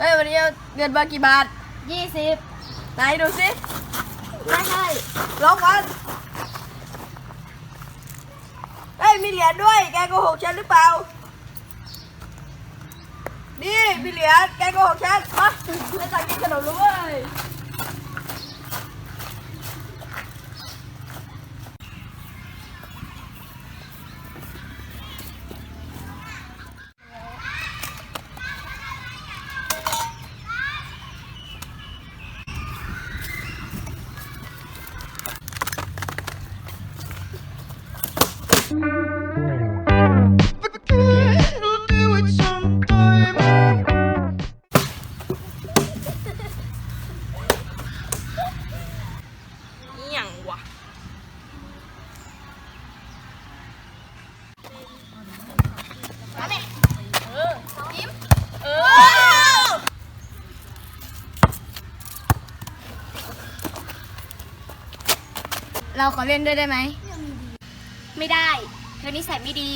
เฮ้ยวันนี้เอาเงินมากี่บาทยี่สิบไหนดูสิไม่ใช่ลองก่อนเฮ้ยมีเหรียญด้วย แกโกหกฉันหรือเปล่า นี่มีเหรียญแกโกหกฉันมาไปสั่งกินขนมแล้วเว้ย เราขอเล่นด้วยได้ไหม ไม่ได้เธอนิสัยไม่ดี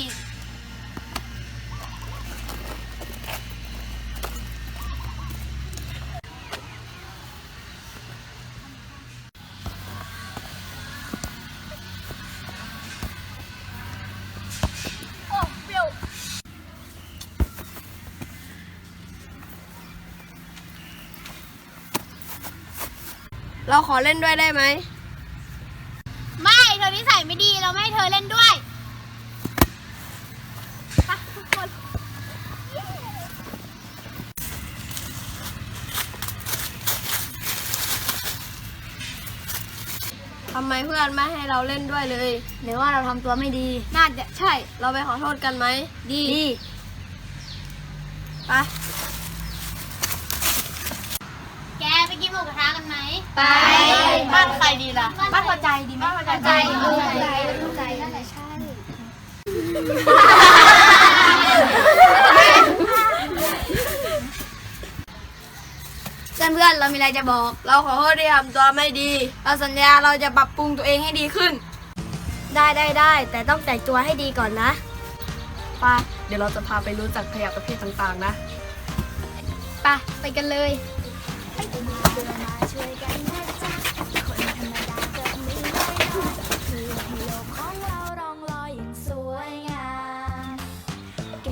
เราขอเล่นด้วยได้ไหม เธอนิสัยไม่ดีเราไม่ให้เธอเล่นด้วยไปทุกคน ทำไมเพื่อนไม่ให้เราเล่นด้วยเลยหรือว่าเราทำตัวไม่ดี น่าจะใช่ เราไปขอโทษกันไหม ดี ไปแกไปกินหมูกระทะกันไหมไป บ้านใครดีล่ะ บ้านพอใจดีไหมพอใจใจพอใจพอใจนั่นแหละใช่เพื่อนเพื่อนๆเรามีอะไรจะบอก เราขอโทษที่ทำตัวไม่ดี เราสัญญาเราจะปรับปรุงตัวเองให้ดีขึ้น ได้ได้ได้ แต่ต้องแต่งตัวให้ดีก่อนนะไป้าเดี๋ยวเราจะพาไปรู้จักขยะประเภทต่างๆนะ ไปไปกันเลย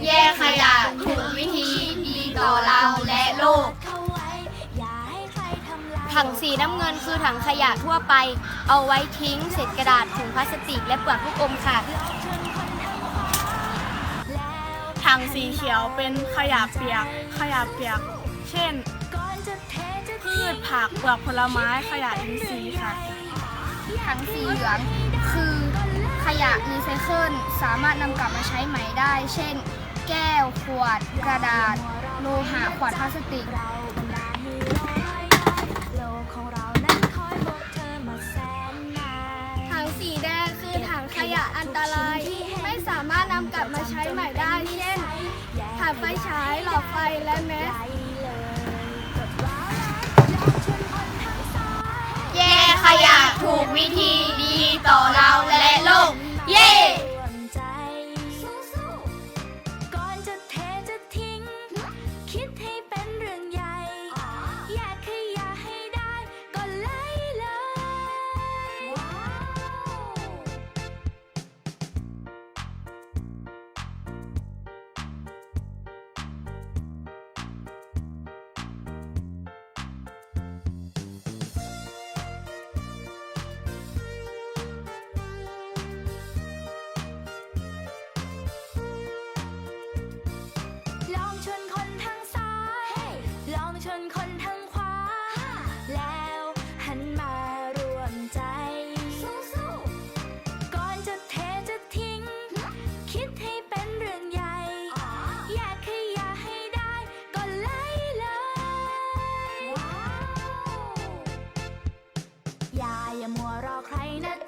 แยกขยะถูกวิธีดีต่อเราและโลก ถังสีน้ำเงินคือถังขยะทั่วไป เอาไว้ทิ้งเศษกระดาษถุงพลาสติกและเปลือกลูกอมค่ะ ถังสีเขียวเป็นขยะเปียก ขยะเปียก เช่นพื ชผักเปลือกผลไม้ขยะอินทรีย์ค่ะ ถังสีเหลืองคือขยะรีไซเคิลสามารถนำกลับมาใช้ใหม่ได้ เช่น แก้ว ขวด กระดาษ โลหะ ขวดพลาสติก ถังสีแดงคือถังขยะอันตราย ไม่สามารถนำกลับมาใช้ใหม่ได้ เช่นถ่านไฟฉาย หลอดไฟ และแมส วิธีดีต่อเราและโลก เย้คิดให้ อย่าอย่ามัวรอใครนะ